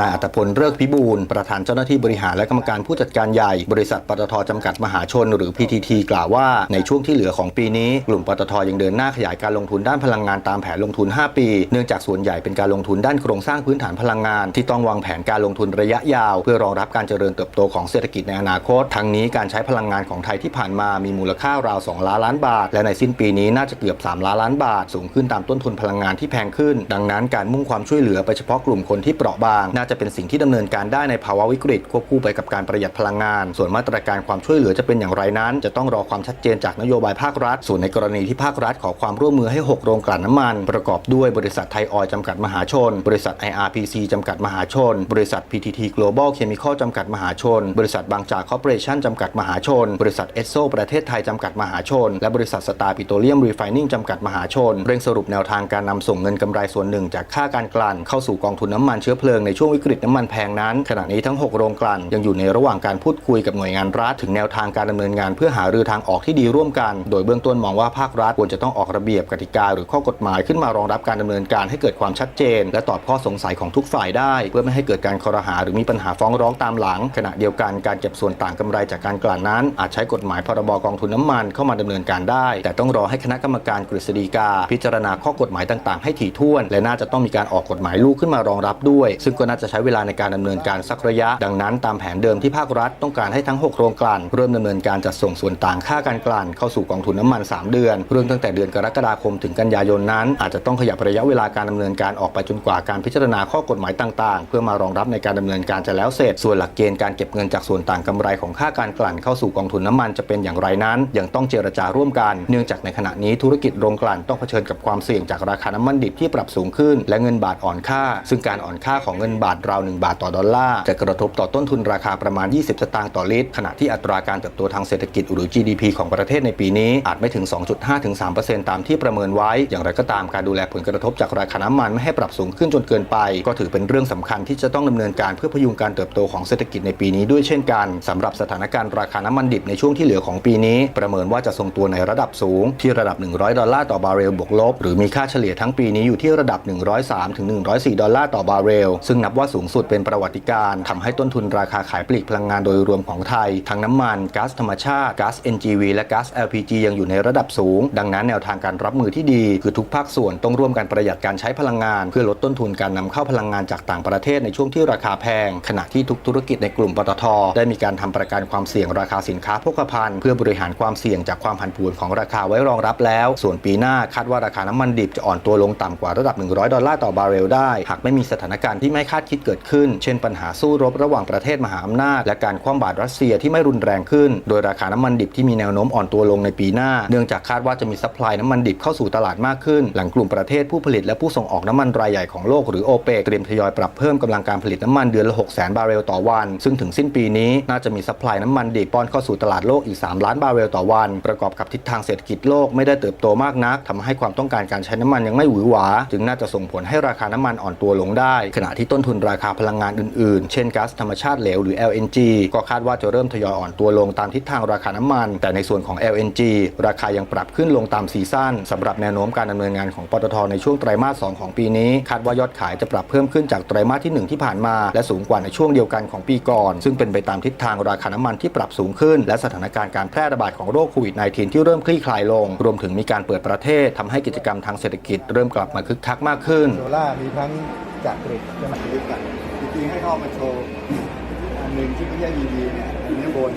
นายอัตพลเลิกพิบูลประธานเจ้าหน้าที่บริหารและกรรมการผู้จัดการใหญ่บริษัทปตทจำกัดมหาชน หรือ PTT กล่าวว่าในช่วงที่เหลือของปีนี้ กลุ่มปตทยังเดินหน้าขยายการลงทุนด้านพลังงานตามแผนลงทุน 5 ปี เนื่องจากส่วนใหญ่เป็นการลงทุนด้านโครงสร้างพื้นฐานพลังงาน ที่ต้องวางแผนการลงทุนระยะยาว เพื่อรองรับการเจริญเติบโตของเศรษฐกิจในอนาคต ทั้งนี้การใช้พลังงานของไทยที่ผ่านมามีมูลค่าราว 2 ล้านล้านบาท และในสิ้นปีนี้น่าจะเกือบ 3 ล้านล้านบาท สูงขึ้นตามต้นทุนพลังงานที่แพงขึ้น ดังนั้นการมุ่งความช่วยเหลือไปเฉพาะกลุ่มคนที่เปราะบางน่าจะเป็นสิ่งที่ดำเนินการได้ในภาวะวิกฤตควบคู่ไปกับการประหยัดพลังงาน ส่วนมาตรการความช่วยเหลือจะเป็นอย่างไรนั้น จะต้องรอความชัดเจนจากนโยบายภาครัฐ ส่วนในกรณีที่ภาครัฐขอความร่วมมือให้ 6 โรงกลั่นน้ำมัน ประกอบด้วยบริษัทไทยออยจำกัดมหาชน บริษัท IRPC จำกัดมหาชน บริษัท PTT Global Chemical จำกัดมหาชน บริษัทบางจากคอร์ปอเรชั่นจำกัดมหาชน บริษัทเอสโซประเทศไทยจำกัดมหาชน และบริษัทสตาร์ปิโตรเลียมรีไฟนิ่งจำกัดมหาชน เร่งสรุปแนวทางการนำส่งเงินกำไรส่วนหนึ่งจากค่าการกลั่นเข้าสู่กองทุนน้ำมันเชื้อเพลิงในช่วงวิกฤตน้ำมันแพงนั้น ขณะนี้ทั้ง 6 โรงกลั่นยังอยู่ในระหว่างการพูดคุยกับหน่วยงานรัฐถึงแนวทางการดำเนินงานเพื่อหารือทางออกที่ดีร่วมกัน โดยเบื้องต้นมองว่าภาครัฐควรจะต้องออกระเบียบกติกาหรือข้อกฎหมายขึ้นมารองรับการดำเนินการให้เกิดความชัดเจน และตอบข้อสงสัยของทุกฝ่ายได้ เพื่อไม่ให้เกิดการคอรหาหรือมีปัญหาฟ้องร้องตามหลัง ขณะเดียวกันการเก็บส่วนต่างกำไรจากการกลั่นนั้น อาจใช้กฎหมายพรบกองทุนน้ำมันเข้ามาดำเนินการได้ แต่ต้องรอให้คณะกรรมการกฤษฎีกา พิจารณาข้อกฎหมายต่าง ๆ ให้ถี่ถ้วน และน่าจะต้องมีการออกกฎหมายลูกขึ้นมารองรับด้วย ซึ่งก็น่าจะจะใช้เวลาในการดำเนินการสักระยะ ดังนั้นตามแผนเดิมที่ภาครัฐต้องการให้ทั้ง 6โรงกลั่นเริ่มดำเนินการจัดส่งส่วนต่างค่าการกลั่นเข้าสู่กองทุนน้ำมัน 3 เดือน เรื่องตั้งแต่เดือนกรกฎาคมถึงกันยายนนั้น อาจจะต้องขยับระยะเวลาการดำเนินการออกไปจนกว่าการพิจารณาข้อกฎหมายต่าง ๆ เพื่อมารองรับในการดำเนินการจะแล้วเสร็จ ส่วนหลักเกณฑ์การเก็บเงินจากส่วนต่างกำไรของค่าการกลั่นเข้าสู่กองทุนน้ำมันจะเป็นอย่างไรนั้น ยังต้องเจรจาร่วมกันเนื่องจากในขณะนี้ธุรกิจโรงกลั่นต้องเผชิญกับความเสี่ยงจากราคาน้ำมันดิบที่ปรับสูงขึ้น และเงินบาทอ่อนค่า ซึ่งการอ่อนค่าของเงินบาทราว 1 บาทต่อดอลลาร์ จะกระทบต่อต้นทุนราคาประมาณ 20 สตางค์ต่อลิตร ขณะที่อัตราการเติบโตทางเศรษฐกิจหรือ GDP ของประเทศในปีนี้อาจไม่ถึง 2.5 ถึง 3%ตามที่ประเมินไว้ อย่างไรก็ตามการดูแลผลกระทบจากราคาน้ำมันไม่ให้ปรับสูงขึ้นจนเกินไป ก็ถือเป็นเรื่องสำคัญที่จะต้องดำเนินการเพื่อพยุงการเติบโตของเศรษฐกิจในปีนี้ด้วยเช่นกันสำหรับสถานการณ์ราคาน้ำมันดิบในช่วงที่เหลือของปีนี้ ประเมินว่าจะทรงตัวในระดับสูง ที่ระดับ 100 ดอลลาร์ต่อบาร์เรลบวกลบ หรือมีค่าเฉลี่ยทั้งปีนี้อยู่ที่ระดับ 103ถึง104 ดอลลาร์ต่อบาร์เรลซึ่งนับว่าสูงสุดเป็นประวัติการณ์ทำให้ต้นทุนราคาขายปลีกพลังงานโดยรวมของไทย ทั้งน้ำมันก๊าซธรรมชาติก๊าซ NGV และก๊าซ LPG ยังอยู่ในระดับสูง ดังนั้นแนวทางการรับมือที่ดี คือทุกภาคส่วนต้องร่วมกันประหยัดการใช้พลังงาน เพื่อลดต้นทุนการนำเข้าพลังงานจากต่างประเทศในช่วงที่ราคาแพง ขณะที่ทุกธุรกิจในกลุ่มปตท ได้มีการทำประกันความเสี่ยงราคาสินค้าโภคภัณฑ์เพื่อบริหารความเสี่ยงจากความผันผวนของราคาไว้รองรับแล้ว ส่วนปีหน้าคาดว่าราคาน้ำมันดิบจะอ่อนตัวลงต่ำกว่าระดับ 100 ดอลลาร์ต่อบาร์เรลได้ หากไม่มีสถานการณ์ที่ไม่คาดคิดเกิดขึ้น เช่นปัญหาสู้รบระหว่างประเทศมหาอำนาจ และการคว่ำบาตรรัสเซียที่ไม่รุนแรงขึ้น โดยราคาน้ำมันดิบที่มีแนวโน้มอ่อนตัวลงในปีหน้า เนื่องจากคาดว่าจะมีซัพพลายน้ำมันดิบเข้าสู่ตลาดมากขึ้น หลังกลุ่มประเทศผู้ผลิตและผู้ส่งออกน้ำมันรายใหญ่ของโลกหรือโอเปกเตรียมทยอยปรับเพิ่มกำลังการผลิตน้ำมันเดือนละ6 0 0 0 0บาร์เรลต่อวัน ซึ่งถึงสิ้นปีนี้น่าจะมีซัพพลายน้ำมันดิบป้อนเข้าสู่ตลาดโลกอีก 3 ล้านบาร์เรลต่อวัน ประกอบกับทิศทางเศรษฐกิจโลกไม่ได้เติบโตมากนักทำให้ความต้องการการใช้น้ำมันยังไม่หวือหวา จึงน่าจะส่งผลให้ราคาน้ำมันอ่อนตัวลงได้ ขณะที่ต้นทุนราคาพลังงานอื่นๆ เช่นก๊าซธรรมชาติเหลวหรือ LNG ก็คาดว่าจะเริ่มทยอยอ่อนตัวลงตามทิศทางราคาน้ำมัน แต่ในส่วนของ LNG ราคายังปรับขึ้นลงตามซีซั่นสำหรับแนวโน้มการดำเนินงานของปตทในช่วงไตรมาส 2 ของปีนี้ คาดว่ายอดขายจะปรับเพิ่มขึ้นจากไตรมาสที่ 1 ที่ผ่านมา และสูงกว่าในช่วงเดียวกันของปีก่อน ซึ่งเป็นไปตามทิศทางราคาน้ำมันที่ปรับสูงขึ้น และสถานการณ์การแพร่ระบาดของโรคโควิด -19 ที่เริ่มคลี่คลายลง รวมถึงมีการเปิดประเทศทำให้กิจกรรมทางเศรษฐกิจเริ่มกลับมาคึกคักมากขึ้นโซล่ามีทั้ง จากกรดใช่ไหมด้วยกันจริงๆให้เข้ามาโชว์อันหนึ่งที่ไม่ใช่ดีๆเนี่ยอันนี้บน